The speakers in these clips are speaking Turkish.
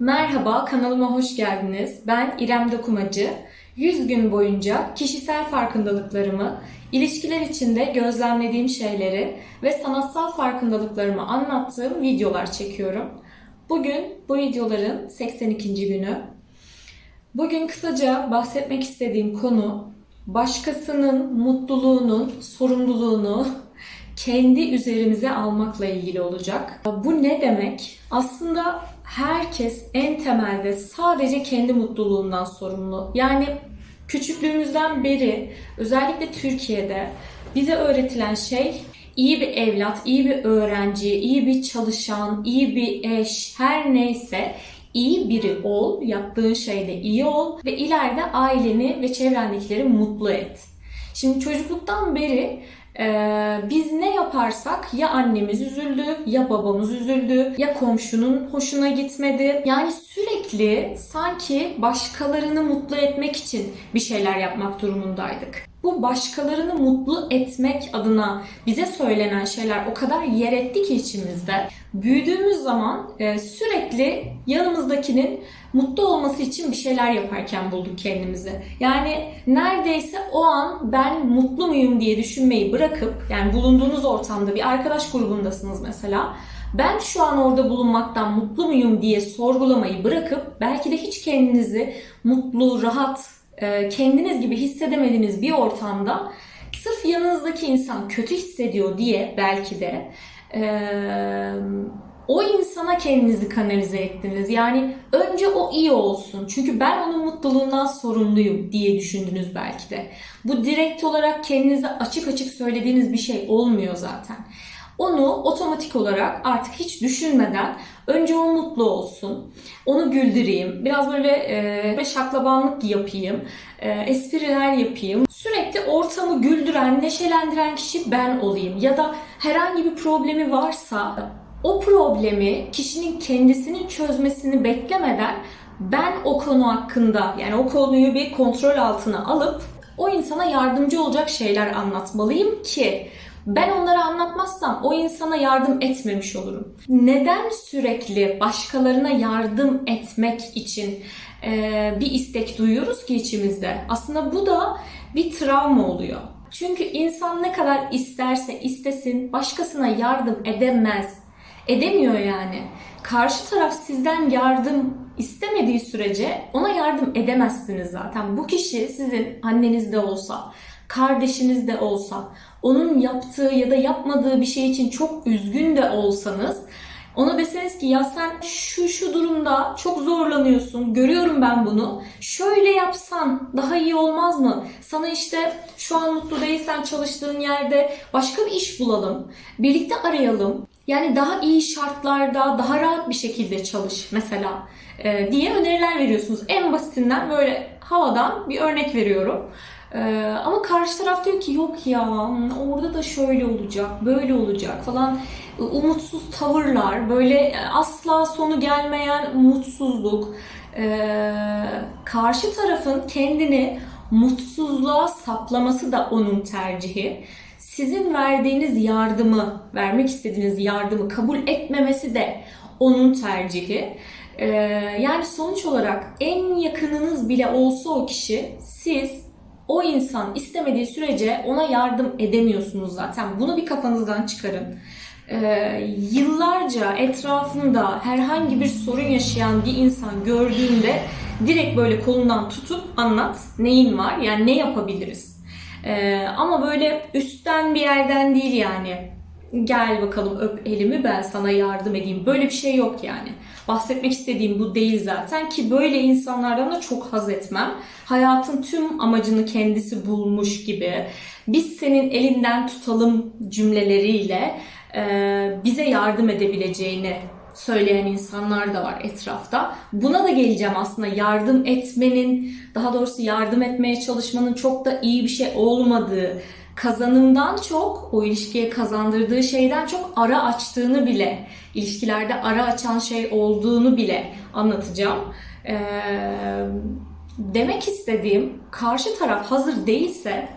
Merhaba, kanalıma hoş geldiniz. Ben İrem Dokumacı. 100 gün boyunca kişisel farkındalıklarımı, ilişkiler içinde gözlemlediğim şeyleri ve sanatsal farkındalıklarımı anlattığım videolar çekiyorum. Bugün bu videoların 82. günü. Bugün kısaca bahsetmek istediğim konu başkasının mutluluğunun sorumluluğunu kendi üzerimize almakla ilgili olacak. Bu ne demek? Aslında herkes en temelde sadece kendi mutluluğundan sorumlu. Yani küçüklüğümüzden beri özellikle Türkiye'de bize öğretilen şey iyi bir evlat, iyi bir öğrenci, iyi bir çalışan, iyi bir eş, her neyse iyi biri ol, yaptığın şeyde iyi ol ve ileride aileni ve çevrendekileri mutlu et. Şimdi çocukluktan beri ee, biz ne yaparsak ya annemiz üzüldü, ya babamız üzüldü, ya komşunun hoşuna gitmedi. Yani sürekli sanki başkalarını mutlu etmek için bir şeyler yapmak durumundaydık. Bu başkalarını mutlu etmek adına bize söylenen şeyler o kadar yer etti ki içimizde. Büyüdüğümüz zaman e, sürekli yanımızdakinin mutlu olması için bir şeyler yaparken bulduk kendimizi. Yani neredeyse o an ben mutlu muyum diye düşünmeyi bırakıp yani bulunduğunuz ortamda bir arkadaş grubundasınız mesela. Ben şu an orada bulunmaktan mutlu muyum diye sorgulamayı bırakıp belki de hiç kendinizi mutlu, rahat, kendiniz gibi hissedemediğiniz bir ortamda sırf yanınızdaki insan kötü hissediyor diye belki de e, o insana kendinizi kanalize ettiniz. Yani önce o iyi olsun. Çünkü ben onun mutluluğundan sorumluyum diye düşündünüz belki de. Bu direkt olarak kendinize açık açık söylediğiniz bir şey olmuyor zaten. Onu otomatik olarak artık hiç düşünmeden önce o mutlu olsun. Onu güldüreyim. Biraz böyle e, şaklabanlık yapayım. E, espriler yapayım. Sürekli ortamı güldüren, neşelendiren kişi ben olayım. Ya da herhangi bir problemi varsa o problemi kişinin kendisinin çözmesini beklemeden ben o konu hakkında yani o konuyu bir kontrol altına alıp o insana yardımcı olacak şeyler anlatmalıyım ki ben onları anlatmazsam o insana yardım etmemiş olurum. Neden sürekli başkalarına yardım etmek için e, bir istek duyuyoruz ki içimizde? Aslında bu da bir travma oluyor. Çünkü insan ne kadar isterse istesin başkasına yardım edemez. Edemiyor yani. Karşı taraf sizden yardım istemediği sürece ona yardım edemezsiniz zaten. Bu kişi sizin anneniz de olsa, kardeşiniz de olsa, onun yaptığı ya da yapmadığı bir şey için çok üzgün de olsanız ona deseniz ki ya sen şu şu durumda çok zorlanıyorsun. Görüyorum ben bunu. Şöyle yapsan daha iyi olmaz mı? Sana işte şu an mutlu değilsen çalıştığın yerde başka bir iş bulalım. Birlikte arayalım. Yani daha iyi şartlarda, daha rahat bir şekilde çalış mesela diye öneriler veriyorsunuz. En basitinden böyle havadan bir örnek veriyorum. Ee, ama karşı taraf diyor ki yok ya orada da şöyle olacak, böyle olacak falan umutsuz tavırlar, böyle asla sonu gelmeyen mutsuzluk. Ee, karşı tarafın kendini mutsuzluğa saplaması da onun tercihi. Sizin verdiğiniz yardımı, vermek istediğiniz yardımı kabul etmemesi de onun tercihi. Ee, yani sonuç olarak en yakınınız bile olsa o kişi siz o insan istemediği sürece ona yardım edemiyorsunuz zaten. Bunu bir kafanızdan çıkarın. Ee, yıllarca etrafında herhangi bir sorun yaşayan bir insan gördüğünde direkt böyle kolundan tutup anlat neyin var yani ne yapabiliriz. Ee, ama böyle üstten bir yerden değil yani gel bakalım öp elimi ben sana yardım edeyim. Böyle bir şey yok yani. Bahsetmek istediğim bu değil zaten ki böyle insanlardan da çok haz etmem. Hayatın tüm amacını kendisi bulmuş gibi biz senin elinden tutalım cümleleriyle e, bize yardım edebileceğini söyleyen insanlar da var etrafta. Buna da geleceğim aslında yardım etmenin, daha doğrusu yardım etmeye çalışmanın çok da iyi bir şey olmadığı, kazanımdan çok o ilişkiye kazandırdığı şeyden çok ara açtığını bile, ilişkilerde ara açan şey olduğunu bile anlatacağım. Ee, demek istediğim karşı taraf hazır değilse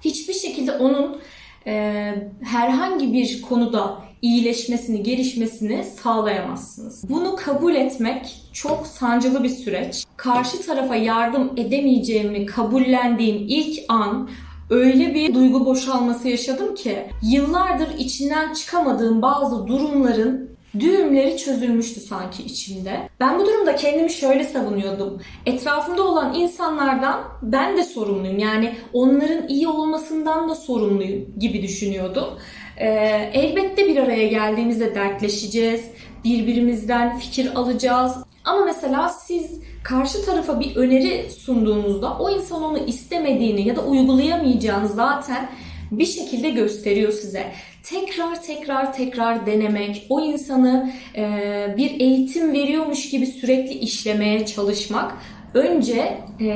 hiçbir şekilde onun e, herhangi bir konuda iyileşmesini, gelişmesini sağlayamazsınız. Bunu kabul etmek çok sancılı bir süreç. Karşı tarafa yardım edemeyeceğimi kabullendiğim ilk an öyle bir duygu boşalması yaşadım ki yıllardır içinden çıkamadığım bazı durumların düğümleri çözülmüştü sanki içimde. Ben bu durumda kendimi şöyle savunuyordum. Etrafımda olan insanlardan ben de sorumluyum. Yani onların iyi olmasından da sorumluyum gibi düşünüyordum. Ee, elbette bir araya geldiğimizde dertleşeceğiz. Birbirimizden fikir alacağız. Ama mesela siz karşı tarafa bir öneri sunduğunuzda o insan onu istemediğini ya da uygulayamayacağını zaten bir şekilde gösteriyor size. Tekrar tekrar tekrar denemek, o insanı e, bir eğitim veriyormuş gibi sürekli işlemeye çalışmak önce e,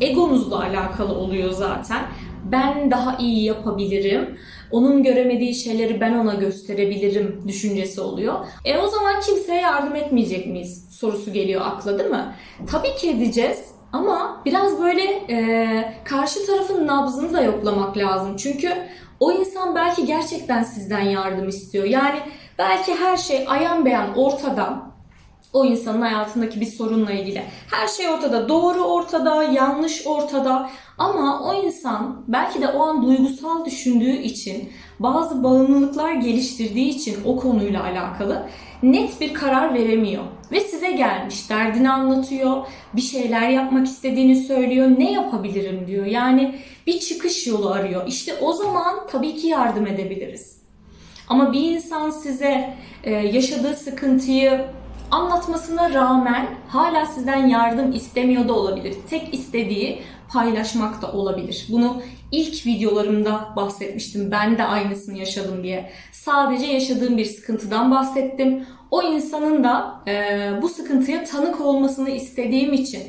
egonuzla alakalı oluyor zaten. Ben daha iyi yapabilirim. Onun göremediği şeyleri ben ona gösterebilirim düşüncesi oluyor. E o zaman kimseye yardım etmeyecek miyiz sorusu geliyor akla değil mi? Tabii ki edeceğiz ama biraz böyle e, karşı tarafın nabzını da yoklamak lazım. Çünkü o insan belki gerçekten sizden yardım istiyor. Yani belki her şey ayan beyan ortada. O insanın hayatındaki bir sorunla ilgili. Her şey ortada. Doğru ortada, yanlış ortada. Ama o insan belki de o an duygusal düşündüğü için, bazı bağımlılıklar geliştirdiği için o konuyla alakalı net bir karar veremiyor. Ve size gelmiş, derdini anlatıyor, bir şeyler yapmak istediğini söylüyor, ne yapabilirim diyor. Yani bir çıkış yolu arıyor. İşte o zaman tabii ki yardım edebiliriz. Ama bir insan size e, yaşadığı sıkıntıyı anlatmasına rağmen hala sizden yardım istemiyor da olabilir. Tek istediği paylaşmak da olabilir. Bunu ilk videolarımda bahsetmiştim. Ben de aynısını yaşadım diye. Sadece yaşadığım bir sıkıntıdan bahsettim. O insanın da e, bu sıkıntıya tanık olmasını istediğim için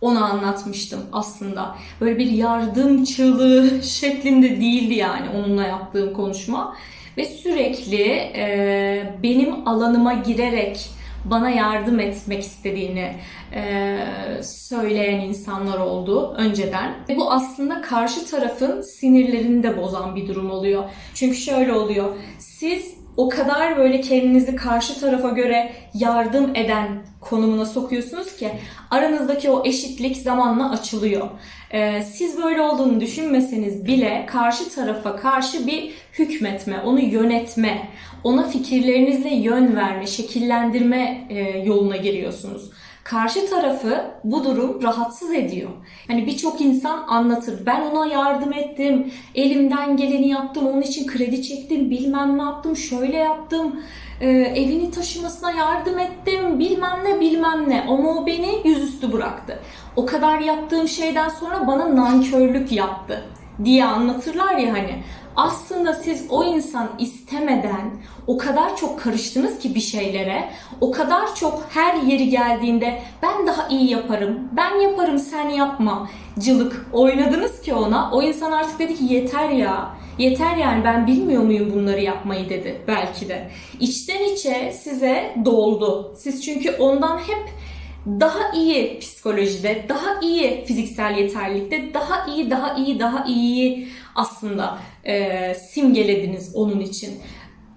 onu anlatmıştım aslında. Böyle bir yardım çığlığı şeklinde değildi yani onunla yaptığım konuşma. Ve sürekli e, benim alanıma girerek bana yardım etmek istediğini e, söyleyen insanlar oldu önceden. Ve bu aslında karşı tarafın sinirlerini de bozan bir durum oluyor. Çünkü şöyle oluyor. Siz o kadar böyle kendinizi karşı tarafa göre yardım eden konumuna sokuyorsunuz ki aranızdaki o eşitlik zamanla açılıyor. Ee, siz böyle olduğunu düşünmeseniz bile karşı tarafa karşı bir hükmetme, onu yönetme, ona fikirlerinizle yön verme, şekillendirme e, yoluna giriyorsunuz. Karşı tarafı bu durum rahatsız ediyor. Hani birçok insan anlatır. Ben ona yardım ettim, elimden geleni yaptım, onun için kredi çektim, bilmem ne yaptım, şöyle yaptım, e, evini taşımasına yardım ettim, bilmem ne bilmem ne. Ama o beni yüzüstü bıraktı. O kadar yaptığım şeyden sonra bana nankörlük yaptı diye anlatırlar ya hani. Aslında siz o insan istemeden o kadar çok karıştınız ki bir şeylere, o kadar çok her yeri geldiğinde ben daha iyi yaparım, ben yaparım sen yapma cılık oynadınız ki ona. O insan artık dedi ki yeter ya, yeter yani ben bilmiyor muyum bunları yapmayı dedi belki de. İçten içe size doldu. Siz çünkü ondan hep daha iyi psikolojide, daha iyi fiziksel yeterlilikte, daha iyi, daha iyi, daha iyi aslında e, simgelediniz onun için.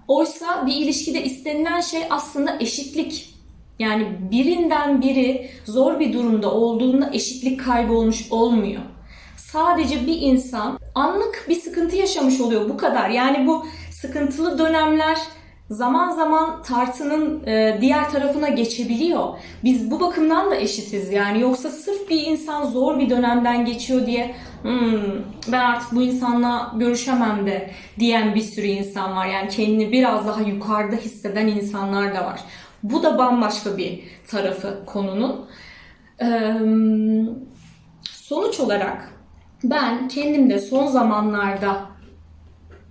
Oysa bir ilişkide istenilen şey aslında eşitlik. Yani birinden biri zor bir durumda olduğunda eşitlik kaybolmuş olmuyor. Sadece bir insan anlık bir sıkıntı yaşamış oluyor bu kadar. Yani bu sıkıntılı dönemler zaman zaman tartının e, diğer tarafına geçebiliyor. Biz bu bakımdan da eşitiz yani. Yoksa sırf bir insan zor bir dönemden geçiyor diye hmm, ben artık bu insanla görüşemem de diyen bir sürü insan var. Yani kendini biraz daha yukarıda hisseden insanlar da var. Bu da bambaşka bir tarafı konunun. Ee, sonuç olarak ben kendimde son zamanlarda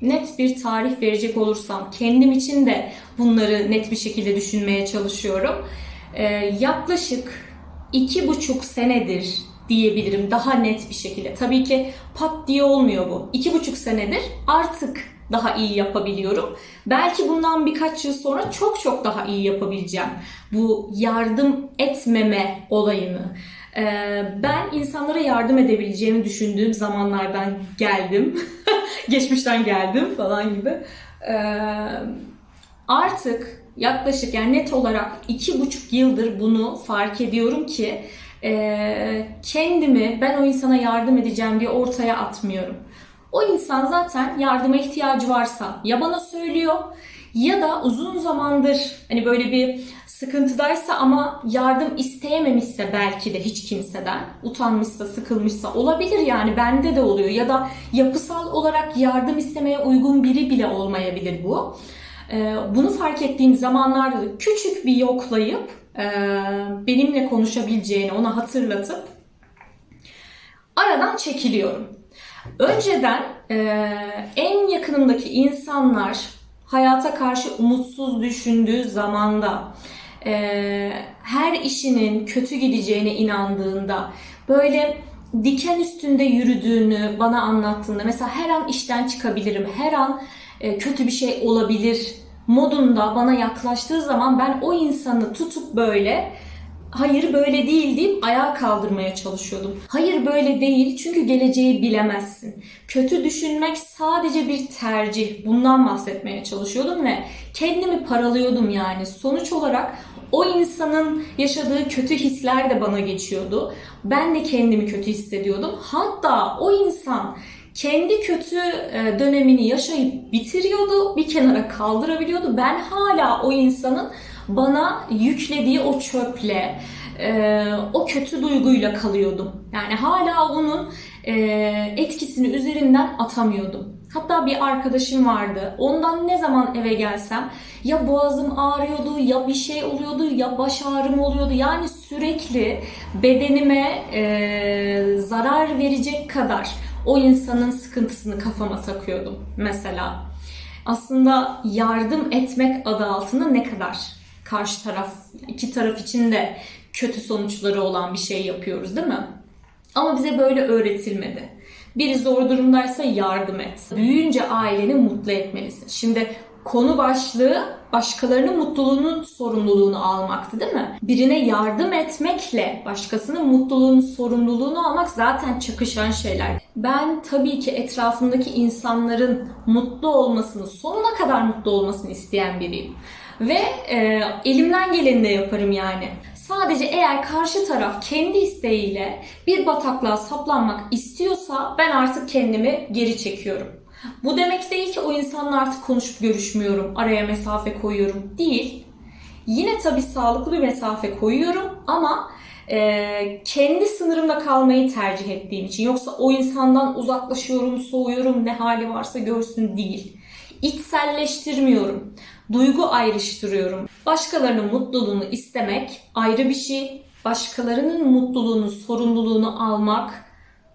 net bir tarih verecek olursam kendim için de bunları net bir şekilde düşünmeye çalışıyorum. Ee, yaklaşık iki buçuk senedir diyebilirim daha net bir şekilde. Tabii ki pat diye olmuyor bu. İki buçuk senedir artık daha iyi yapabiliyorum. Belki bundan birkaç yıl sonra çok çok daha iyi yapabileceğim. Bu yardım etmeme olayını. Ee, ben insanlara yardım edebileceğimi düşündüğüm zamanlardan geldim. Geçmişten geldim falan gibi. Ee, Artık yaklaşık yani net olarak iki buçuk yıldır bunu fark ediyorum ki e, kendimi ben o insana yardım edeceğim diye ortaya atmıyorum. O insan zaten yardıma ihtiyacı varsa ya bana söylüyor ya da uzun zamandır hani böyle bir sıkıntıdaysa ama yardım isteyememişse belki de hiç kimseden utanmışsa sıkılmışsa olabilir yani bende de oluyor ya da yapısal olarak yardım istemeye uygun biri bile olmayabilir bu. Ee, Bunu fark ettiğim zamanlarda da küçük bir yoklayıp e, benimle konuşabileceğini ona hatırlatıp aradan çekiliyorum. Önceden e, en yakınımdaki insanlar hayata karşı umutsuz düşündüğü zamanda e, her işinin kötü gideceğine inandığında böyle diken üstünde yürüdüğünü bana anlattığında mesela her an işten çıkabilirim, her an e, kötü bir şey olabilir modunda bana yaklaştığı zaman ben o insanı tutup böyle hayır böyle değil deyip ayağa kaldırmaya çalışıyordum. Hayır böyle değil çünkü geleceği bilemezsin. Kötü düşünmek sadece bir tercih. Bundan bahsetmeye çalışıyordum ve kendimi paralıyordum yani. Sonuç olarak o insanın yaşadığı kötü hisler de bana geçiyordu. Ben de kendimi kötü hissediyordum. Hatta o insan kendi kötü e, dönemini yaşayıp bitiriyordu, bir kenara kaldırabiliyordu. Ben hala o insanın bana yüklediği o çöple, e, o kötü duyguyla kalıyordum. Yani hala onun e, etkisini üzerimden atamıyordum. Hatta bir arkadaşım vardı. Ondan ne zaman eve gelsem ya boğazım ağrıyordu, ya bir şey oluyordu, ya baş ağrım oluyordu. Yani sürekli bedenime e, zarar verecek kadar o insanın sıkıntısını kafama takıyordum mesela. Aslında yardım etmek adı altında ne kadar karşı taraf, iki taraf için de kötü sonuçları olan bir şey yapıyoruz değil mi? Ama bize böyle öğretilmedi. Biri zor durumdaysa yardım et. Büyüyünce aileni mutlu etmelisin. Şimdi konu başlığı başkalarının mutluluğunun sorumluluğunu almaktı değil mi? Birine yardım etmekle başkasının mutluluğunun sorumluluğunu almak zaten çakışan şeyler. Ben tabii ki etrafımdaki insanların mutlu olmasını, sonuna kadar mutlu olmasını isteyen biriyim. Ve e, elimden geleni de yaparım yani. Sadece eğer karşı taraf kendi isteğiyle bir bataklığa saplanmak istiyorsa ben artık kendimi geri çekiyorum. Bu demek değil ki o insanla artık konuşup görüşmüyorum, araya mesafe koyuyorum. Değil. Yine tabii sağlıklı bir mesafe koyuyorum ama e, kendi sınırımda kalmayı tercih ettiğim için. Yoksa o insandan uzaklaşıyorum, soğuyorum, ne hali varsa görsün değil. İçselleştirmiyorum. Duygu ayrıştırıyorum. Başkalarının mutluluğunu istemek ayrı bir şey. Başkalarının mutluluğunu, sorumluluğunu almak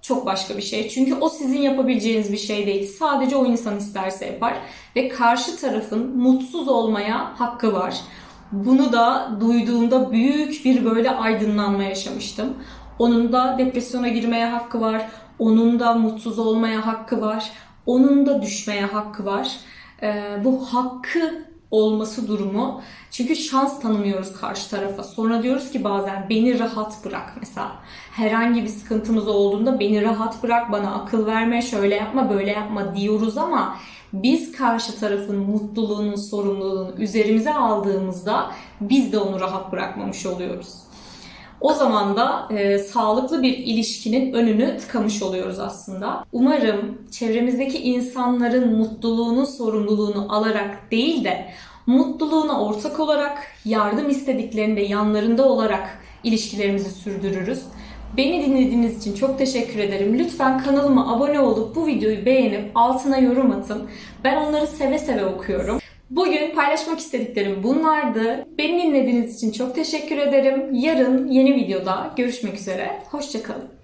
çok başka bir şey. Çünkü o sizin yapabileceğiniz bir şey değil. Sadece o insan isterse yapar. Ve karşı tarafın mutsuz olmaya hakkı var. Bunu da duyduğumda büyük bir böyle aydınlanma yaşamıştım. Onun da depresyona girmeye hakkı var. Onun da mutsuz olmaya hakkı var. Onun da düşmeye hakkı var. Ee, bu hakkı olması durumu. Çünkü şans tanımıyoruz karşı tarafa. Sonra diyoruz ki bazen beni rahat bırak mesela. Herhangi bir sıkıntımız olduğunda beni rahat bırak, bana akıl verme, şöyle yapma, böyle yapma diyoruz ama biz karşı tarafın mutluluğunun sorumluluğunu üzerimize aldığımızda biz de onu rahat bırakmamış oluyoruz. O zaman da e, sağlıklı bir ilişkinin önünü tıkamış oluyoruz aslında. Umarım çevremizdeki insanların mutluluğunun sorumluluğunu alarak değil de mutluluğuna ortak olarak, yardım istediklerinde yanlarında olarak ilişkilerimizi sürdürürüz. Beni dinlediğiniz için çok teşekkür ederim. Lütfen kanalıma abone olup bu videoyu beğenip altına yorum atın. Ben onları seve seve okuyorum. Bugün paylaşmak istediklerim bunlardı. Beni dinlediğiniz için çok teşekkür ederim. Yarın yeni videoda görüşmek üzere. Hoşçakalın.